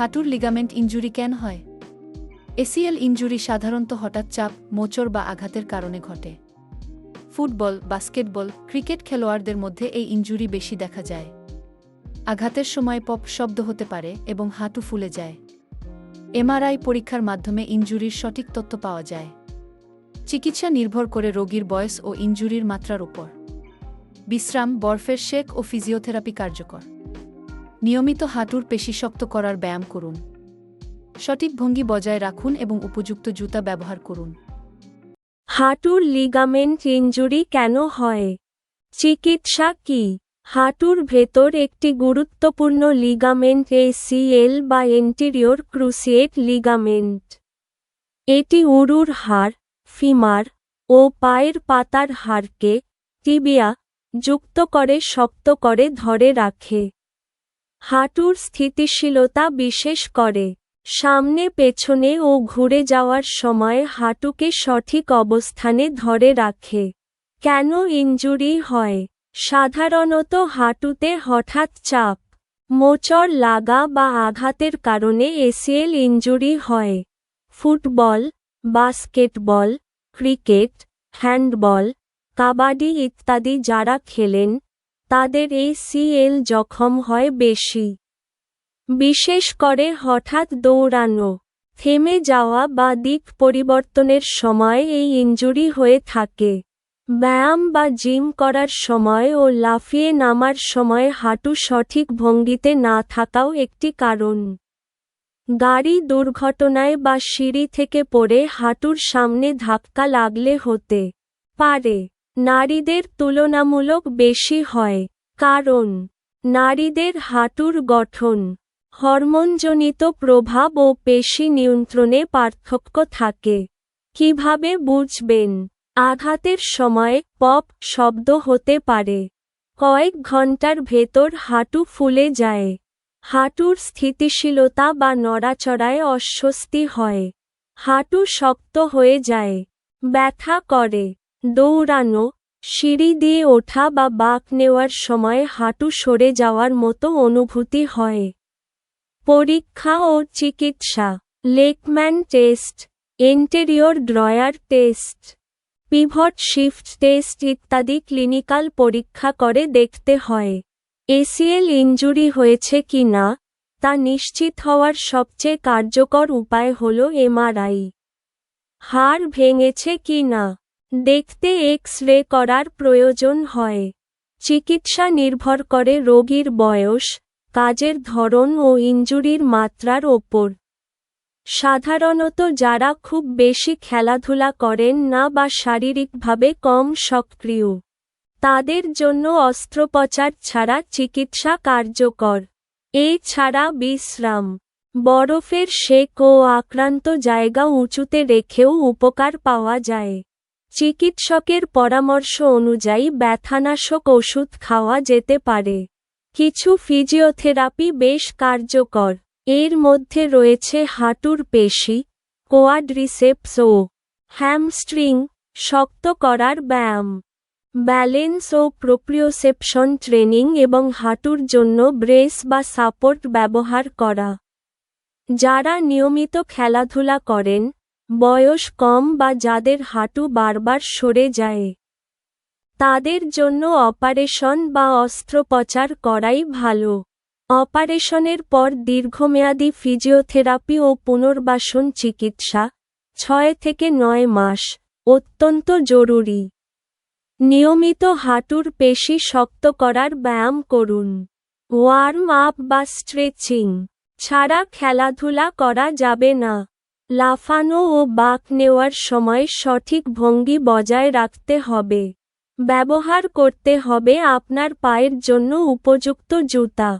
হাঁটুর ligament injury কেন হয়? এসিএল ইনজুরি সাধারণত হঠাৎ চাপ, মোচড় বা আঘাতের কারণে ঘটে। ফুটবল, বাস্কেটবল, ক্রিকেট খেলোয়াড়দের মধ্যে এই ইনজুরি বেশি দেখা যায়। আঘাতের সময় পপ শব্দ হতে পারে এবং হাঁটু ফুলে যায়। এমআরআই পরীক্ষার মাধ্যমে ইনজুরির সঠিক তথ্য পাওয়া যায়। চিকিৎসা নির্ভর করে রোগীর বয়স ও ইনজুরির মাত্রার উপর। বিশ্রাম, বরফের শেক ও ফিজিওথেরাপি কার্যকর। নিয়মিত হাঁটুর পেশি শক্ত করার ব্যায়াম করুন। সঠিক ভঙ্গি বজায় রাখুন এবং উপযুক্ত জুতা ব্যবহার করুন। হাঁটুর লিগামেন্ট ইঞ্জুরি কেন হয়? চিকিৎসা কি? হাঁটুর ভেতর একটি গুরুত্বপূর্ণ লিগামেন্ট এসিএল বা এন্টিরিয়র ক্রুসিয়েট লিগামেন্ট এটি উরুর হাড়, ফিমার ও পায়ের পাতার হাড়কে, টিবিয়া, যুক্ত করে শক্ত করে ধরে রাখে। হাঁটুর স্থিতিশীলতা বিশেষ করে। সামনে, পেছনে ও ঘুরে যাওয়ার সময় হাঁটুকে সঠিক অবস্থানে ধরে রাখে। কেন ইনজুরি হয়? সাধারণত হাঁটুতে হঠাৎ চাপ, মোচড় লাগা বা আঘাতের কারণে এসিএল ইনজুরি হয়। Football, basketball, cricket, handball, kabaddi ইত্যাদি যারা খেলেন তাদের এই সিএল জখম হয় বেশি। বিশেষ করে হঠাৎ দৌড়ানো, থেমে যাওয়া বা দিক পরিবর্তনের সময় এই ইনজুরি হয়ে থাকে। ব্যায়াম বা জিম করার সময় ও লাফিয়ে নামার সময় হাঁটু সঠিক ভঙ্গিতে না থাকাও একটি কারণ। গাড়ি দুর্ঘটনায় বা সিঁড়ি থেকে পড়ে হাঁটুর সামনে ধাক্কা লাগলে হতে পারে। নারীদের তুলনামূলক বেশি হয়, কারণ নারীদের হাঁটুর গঠন, হরমোনজনিত প্রভাব ও পেশি নিয়ন্ত্রণে পার্থক্য থাকে। কীভাবে বুঝবেন? আঘাতের সময় পপ শব্দ হতে পারে। কয়েক ঘণ্টার ভেতর হাঁটু ফুলে যায়। হাঁটুর স্থিতিশীলতা বা নড়াচড়ায় অস্বস্তি হয়। হাঁটু শক্ত হয়ে যায়। ব্যথা করে। দৌড়ানো, সিঁড়ি দিয়ে ওঠা বা বাঁক নেওয়ার সময় হাঁটু সরে যাওয়ার মতো অনুভূতি হয়। পরীক্ষা ও চিকিৎসা, Lachman test anterior drawer test, pivot shift test ইত্যাদি ক্লিনিক্যাল পরীক্ষা করে দেখতে হয়। এসিএল ইনজুরি হয়েছে কি না, তা নিশ্চিত হওয়ার সবচেয়ে কার্যকর উপায় হল এমআরআই। হাড় ভেঙেছে কি না দেখতে এক্স রে করার প্রয়োজন হয়। চিকিৎসা নির্ভর করে রোগীর বয়স, কাজের ধরন ও ইনজুরির মাত্রার ওপর। সাধারণত যারা খুব বেশি খেলাধুলা করেন না বা শারীরিকভাবে কম সক্রিয়, তাদের জন্য অস্ত্রোপচার ছাড়া চিকিৎসা কার্যকর। এছাড়া বিশ্রাম, বরফের শেক ও আক্রান্ত জায়গা উঁচুতে রেখেও উপকার পাওয়া যায়। চিকিৎসকের পরামর্শ অনুযায়ী ব্যথানাশক ওষুধ খাওয়া যেতে পারে। কিছু ফিজিওথেরাপি বেশ কার্যকর। এর মধ্যে রয়েছে হাঁটুর পেশি, কোয়াড্রিসেপস ও হ্যামস্ট্রিং শক্ত করার ব্যায়াম, ব্যালেন্স ও প্রোপ্রিওসেপশন ট্রেনিং এবং হাঁটুর জন্য ব্রেস বা সাপোর্ট ব্যবহার করা। যারা নিয়মিত খেলাধুলা করেন বয়স কম বা যাদের হাঁটু বারবার সরে যায়, তাদের জন্য অপারেশন বা অস্ত্রোপচার করাই ভালো। অপারেশনের পর দীর্ঘমেয়াদী ফিজিওথেরাপি ও পুনর্বাসন চিকিৎসা, ছয় থেকে নয় মাস, অত্যন্ত জরুরি। নিয়মিত হাঁটুর পেশি শক্ত করার ব্যায়াম করুন। ওয়ার্ম আপ বা স্ট্রেচিং ছাড়া খেলাধুলা করা যাবে না। লাফানো ও বাক নেওয়ার সময় সঠিক ভঙ্গি বজায় রাখতে হবে। ব্যবহার করতে হবে আপনার পায়ের জন্য উপযুক্ত জুতা।